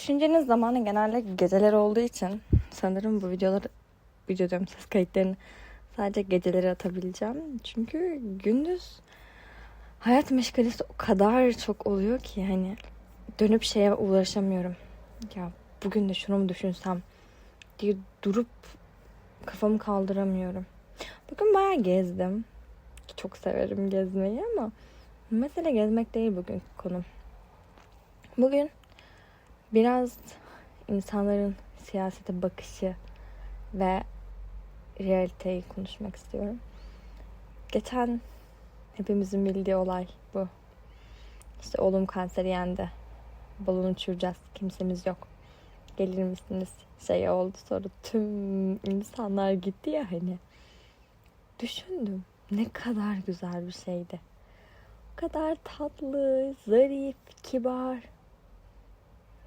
düşüncenin zamanı genelde geceler olduğu için sanırım bu videoları video diyorum ses kayıtlarını sadece geceleri atabileceğim. Çünkü gündüz hayat meşgalesi o kadar çok oluyor ki hani dönüp şeye ulaşamıyorum. Ya bugün de şunu mu düşünsem diye durup kafamı kaldıramıyorum. Bugün bayağı gezdim. Çok severim gezmeyi ama mesele gezmek değil bugün konum. Bugün biraz insanların siyasete bakışı ve realiteyi konuşmak istiyorum. Geçen hepimizin bildiği olay bu. İşte oğlum kanseri yendi. Balon uçuracağız. Kimsemiz yok. Gelir misiniz? Şey oldu sonra tüm insanlar gitti ya hani. Düşündüm. Ne kadar güzel bir şeydi. O kadar tatlı, zarif, kibar.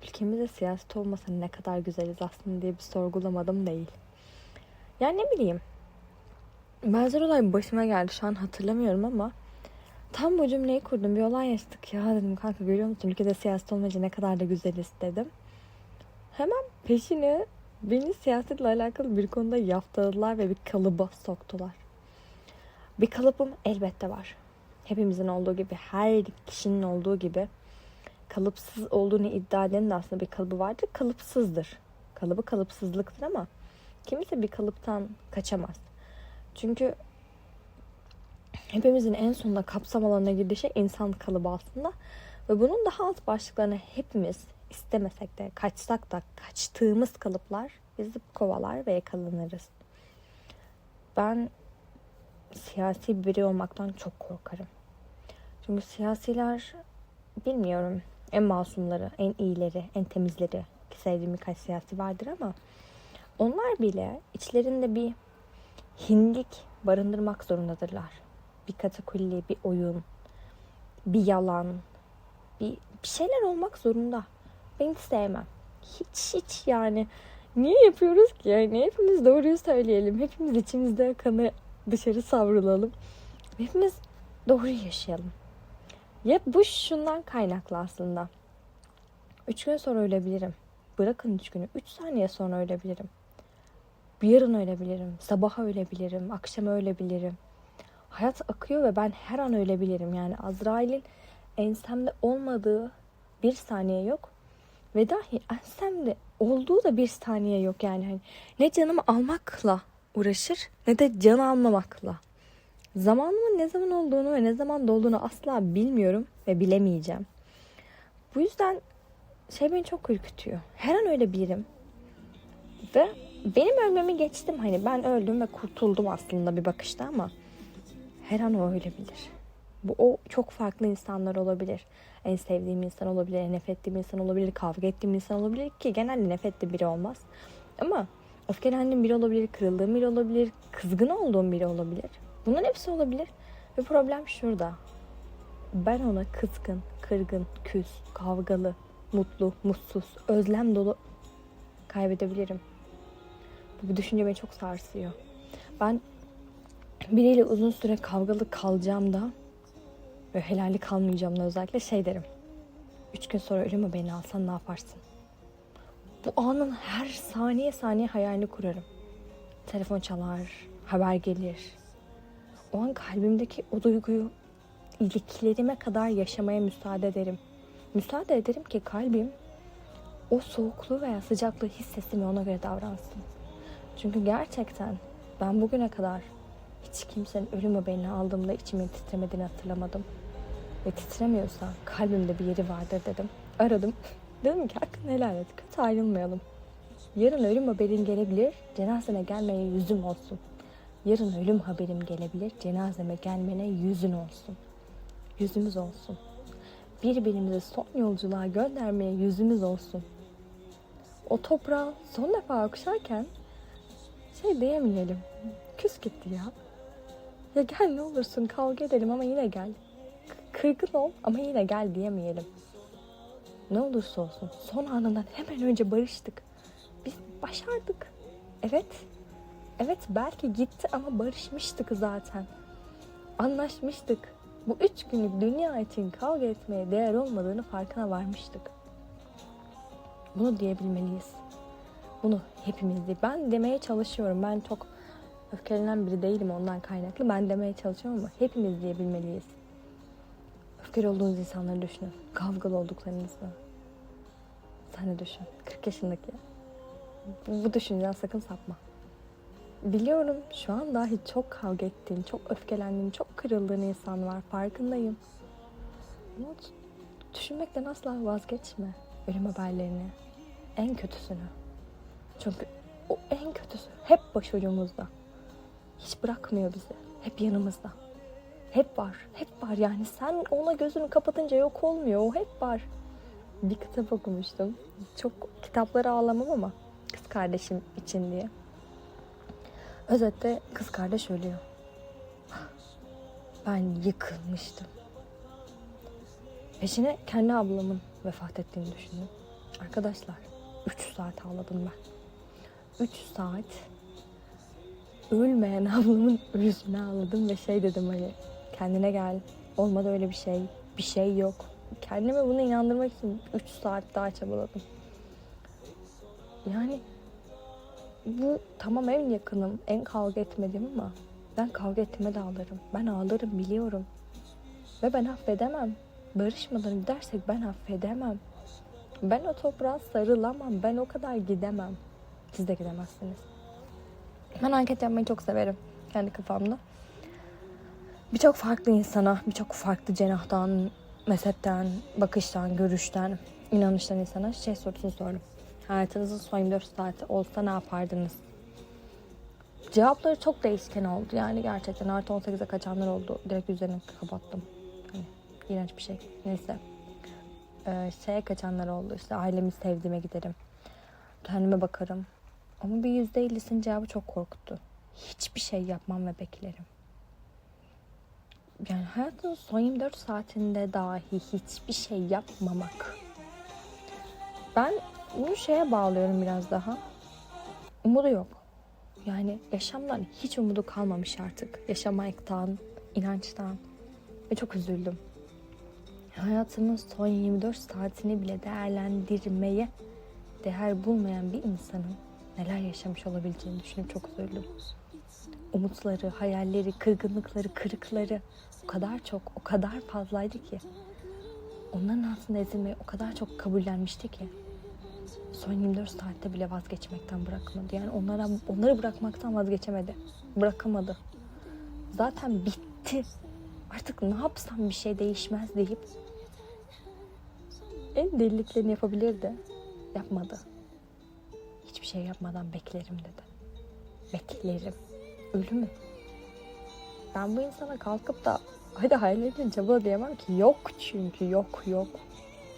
Ülkemizde siyaset olmasa ne kadar güzeliz aslında diye bir sorgulamadım değil. Yani ne bileyim. Benzer olay başıma geldi şu an hatırlamıyorum ama tam bu cümleyi kurdum. Bir olay yaşadık ya dedim kanka görüyor musun ülkede siyaset olmayınca ne kadar da güzeliz dedim. Hemen peşine beni siyasetle alakalı bir konuda yaftaladılar ve bir kalıba soktular. Bir kalıbım elbette var. Hepimizin olduğu gibi, her kişinin olduğu gibi kalıpsız olduğunu iddia edenin de aslında bir kalıbı vardır. Kalıpsızdır. Kalıbı kalıpsızlıktır ama kimse bir kalıptan kaçamaz. Çünkü hepimizin en sonunda kapsam alanına girdiği şey insan kalıbı aslında. Ve bunun daha alt başlıklarına hepimiz istemesek de kaçsak da kaçtığımız kalıplar bizi kovalar ve yakalanırız. Ben siyasi biri olmaktan çok korkarım. Çünkü siyasiler bilmiyorum en masumları, en iyileri, en temizleri ki sevdiğim birkaç siyasi vardır ama onlar bile içlerinde bir hinlik barındırmak zorundadırlar. Bir katakulli, bir oyun, bir yalan, bir, bir şeyler olmak zorunda. Ben hiç sevmem. Hiç hiç yani. Niye yapıyoruz ki? Yani hepimiz doğruyu söyleyelim. Hepimiz içimizde kanı dışarı savrulalım. Hepimiz doğruyu yaşayalım. Ya bu şundan kaynaklı aslında. Üç gün sonra ölebilirim. Bırakın üç günü. Üç saniye sonra ölebilirim. Yarın ölebilirim. Sabaha ölebilirim. Akşam ölebilirim. Hayat akıyor ve ben her an ölebilirim. Yani Azrail'in ensemde olmadığı bir saniye yok. Ve dahi ensemde olduğu da bir saniye yok yani. Hani ne canımı almakla uğraşır ne de can almamakla. Zamanımın ne zaman olduğunu ve ne zaman dolduğunu asla bilmiyorum ve bilemeyeceğim. Bu yüzden şey beni çok ürkütüyor. Her an ölebilirim. Ve benim ölmemi geçtim. Hani ben öldüm ve kurtuldum aslında bir bakışta ama her an o ölebilir. Bu o çok farklı insanlar olabilir. En sevdiğim insan olabilir, en ettiğim insan olabilir, kavga ettiğim insan olabilir ki genelde nefret biri olmaz. Ama öfkelendiğim biri olabilir, kırıldığım biri olabilir, kızgın olduğum biri olabilir. Bunların hepsi olabilir. Ve problem şurada. Ben ona kızgın, kırgın, küs, kavgalı, mutlu, mutsuz, özlem dolu kaybedebilirim. Bu düşünce beni çok sarsıyor. Ben biriyle uzun süre kavgalı kalacağım da ve helallik kalmayacağım da özellikle şey derim. Üç gün sonra ölümü beni alsan ne yaparsın? Bu anın her saniye saniye hayalini kurarım. Telefon çalar, haber gelir. O an kalbimdeki o duyguyu iliklerime kadar yaşamaya müsaade ederim. Müsaade ederim ki kalbim o soğukluğu veya sıcaklığı hissetsin ve ona göre davransın. Çünkü gerçekten ben bugüne kadar hiç kimsenin ölüm haberini aldığımda içimin titremediğini hatırlamadım. Ve titremiyorsa kalbimde bir yeri vardır dedim. Aradım. Dedim ki hakkını helal et. Kötü ayrılmayalım. Yarın ölüm haberin gelebilir. Cenazeme gelmeye yüzüm olsun. Yarın ölüm haberim gelebilir. Cenazeme gelmene yüzün olsun. Yüzümüz olsun. Birbirimizi son yolculuğa göndermeye yüzümüz olsun. O toprağı son defa okşarken şey diyemeyelim. Küs gitti ya. Ya gel ne olursun kavga edelim ama yine gel. Kırgın ol ama yine gel diyemeyelim. Ne olursa olsun son anından hemen önce barıştık. Biz başardık. Evet. Evet belki gitti ama barışmıştık zaten. Anlaşmıştık. Bu üç günlük dünya için kavga etmeye değer olmadığını farkına varmıştık. Bunu diyebilmeliyiz. Bunu hepimiz değil. Ben demeye çalışıyorum. Ben çok öfkelenen biri değilim ondan kaynaklı. Ben demeye çalışıyorum ama hepimiz diyebilmeliyiz. Öfkeli olduğunuz insanları düşünün. Kavgalı olduklarınızı. Sen de düşün. 40 yaşındaki. Bu, düşünceden sakın sapma. Biliyorum şu an dahi çok kavga ettiğin, çok öfkelendiğin, çok kırıldığın insan var. Farkındayım. Ama düşünmekten asla vazgeçme. Ölüm haberlerini. En kötüsünü. Çünkü o en kötüsü hep başucumuzda. Hiç bırakmıyor bizi. Hep yanımızda. Hep var. Hep var yani sen ona gözünü kapatınca yok olmuyor. O hep var. Bir kitap okumuştum. Çok kitapları ağlamam ama kız kardeşim için diye. Özette kız kardeş ölüyor. Ben yıkılmıştım. Peşine kendi ablamın vefat ettiğini düşündüm. Arkadaşlar 3 saat ağladım ben. 3 saat ölmeyen ablamın ölüsüne ağladım ve şey dedim hani kendine gel. Olmadı öyle bir şey. Bir şey yok. Kendime bunu inandırmak için 3 saat daha çabaladım. Yani bu tamam en yakınım, en kavga etmediğim ama ben kavga ettiğime de ağlarım. Ben ağlarım biliyorum. Ve ben affedemem. Barışmadan gidersek ben affedemem. Ben o toprağa sarılamam. Ben o kadar gidemem. Siz de gidemezsiniz. Ben anket yapmayı çok severim kendi kafamda. Birçok farklı insana, birçok farklı cenahtan, mezhepten, bakıştan, görüşten, inanıştan insana şey sorusunu sordum. Hayatınızın son 24 saati olsa ne yapardınız? Cevapları çok değişken oldu. Yani gerçekten artı 18'e kaçanlar oldu. Direkt üzerini kapattım. Hani iğrenç bir şey. Neyse. Ee, şeye kaçanlar oldu. İşte ailemi sevdiğime giderim. Kendime bakarım. Ama bir yüzde ellisinin cevabı çok korkuttu. Hiçbir şey yapmam ve beklerim. Yani hayatın son 24 saatinde dahi hiçbir şey yapmamak. Ben bunu şeye bağlıyorum biraz daha. Umudu yok. Yani yaşamdan hiç umudu kalmamış artık. Yaşamaktan, inançtan. Ve çok üzüldüm. Hayatımın son 24 saatini bile değerlendirmeye değer bulmayan bir insanın neler yaşamış olabileceğini düşünüp çok üzüldüm. Umutları, hayalleri, kırgınlıkları, kırıkları o kadar çok, o kadar fazlaydı ki. Onların altında ezilmeyi o kadar çok kabullenmişti ki. Son 24 saatte bile vazgeçmekten bırakmadı. Yani onlara, onları bırakmaktan vazgeçemedi. Bırakamadı. Zaten bitti. Artık ne yapsam bir şey değişmez deyip en deliliklerini yapabilirdi. Yapmadı. Hiçbir şey yapmadan beklerim dedi. Beklerim. Ölümü. Ben bu insana kalkıp da hadi hayallerini çabala diyemem ki. Yok çünkü yok yok.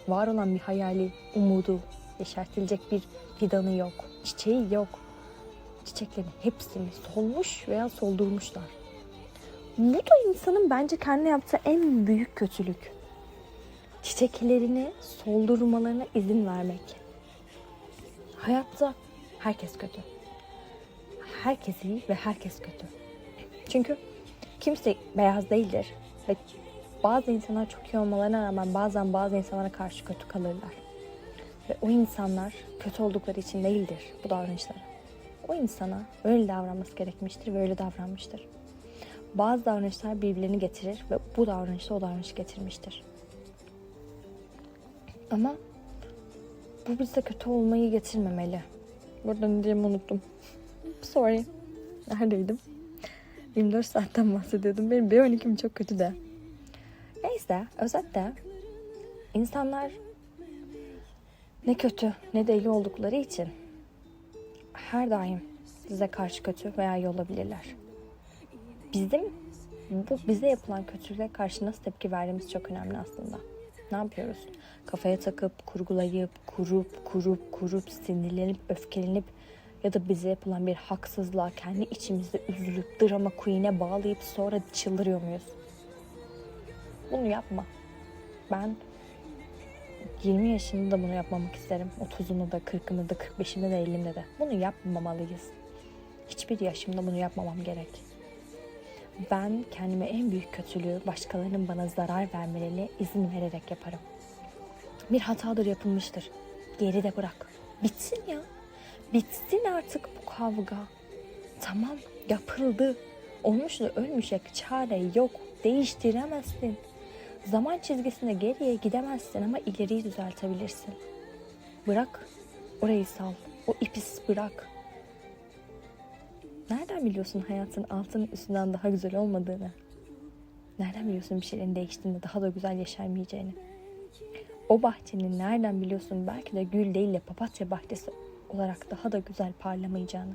Var olan bir hayali, umudu, yeşertilecek bir fidanı yok. Çiçeği yok. Çiçeklerin hepsini solmuş veya soldurmuşlar. Bu da insanın bence kendine yaptığı en büyük kötülük. Çiçeklerini soldurmalarına izin vermek. Hayatta herkes kötü. Herkes iyi ve herkes kötü. Çünkü kimse beyaz değildir. Ve bazı insanlar çok iyi olmalarına rağmen bazen bazı insanlara karşı kötü kalırlar. Ve o insanlar kötü oldukları için değildir bu davranışları. O insana öyle davranması gerekmiştir ve öyle davranmıştır. Bazı davranışlar birbirlerini getirir ve bu davranış da o davranışı getirmiştir. Ama bu bize kötü olmayı getirmemeli. Burada ne diyeyim unuttum. Sorry. Neredeydim? 24 saatten bahsediyordum. Benim B12'm çok kötü de. Neyse özetle insanlar ne kötü ne de iyi oldukları için her daim size karşı kötü veya iyi olabilirler. Bizim bu bize yapılan kötülüğe karşı nasıl tepki verdiğimiz çok önemli aslında. Ne yapıyoruz? Kafaya takıp, kurgulayıp, kurup, kurup, kurup, sinirlenip, öfkelenip ya da bize yapılan bir haksızlığa kendi içimizde üzülüp drama queen'e bağlayıp sonra çıldırıyor muyuz? Bunu yapma. Ben 20 yaşında da bunu yapmamak isterim. 30'umda da, 40'ımda da, 45'imde de, 50'imde de. Bunu yapmamalıyız. Hiçbir yaşımda bunu yapmamam gerek. Ben kendime en büyük kötülüğü başkalarının bana zarar vermelerine izin vererek yaparım. Bir hatadır yapılmıştır. geride bırak. Bitsin ya. Bitsin artık bu kavga. Tamam yapıldı. Olmuş da ölmüşe çare yok. Değiştiremezsin. Zaman çizgisinde geriye gidemezsin ama ileriyi düzeltebilirsin. Bırak. Orayı sal. O ipi bırak. Nereden biliyorsun hayatın altın üstünden daha güzel olmadığını? Nereden biliyorsun bir şeylerin değiştiğinde daha da güzel yaşayamayacağını? O bahçenin nereden biliyorsun belki de gül değil de papatya bahçesi olarak daha da güzel parlamayacağını?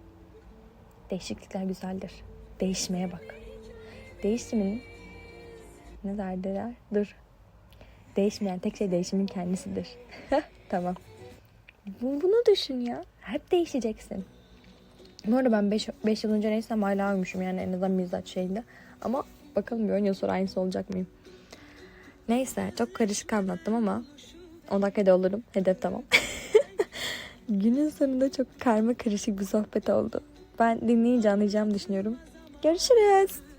Değişiklikler güzeldir. Değişmeye bak. Değişimin ne derdiler? Dur. Değişmeyen tek şey değişimin kendisidir. tamam. Bu- Bunu düşün ya. Hep değişeceksin. Bu arada ben 5 yıl önce neysem hala uymuşum yani en azından mizaç şeyinde. Ama bakalım bir 10 yıl sonra aynısı olacak mıyım? Neyse çok karışık anlattım ama 10 dakikada olurum. Hedef tamam. Günün sonunda çok karma karışık bir sohbet oldu. Ben dinleyince anlayacağımı düşünüyorum. Görüşürüz.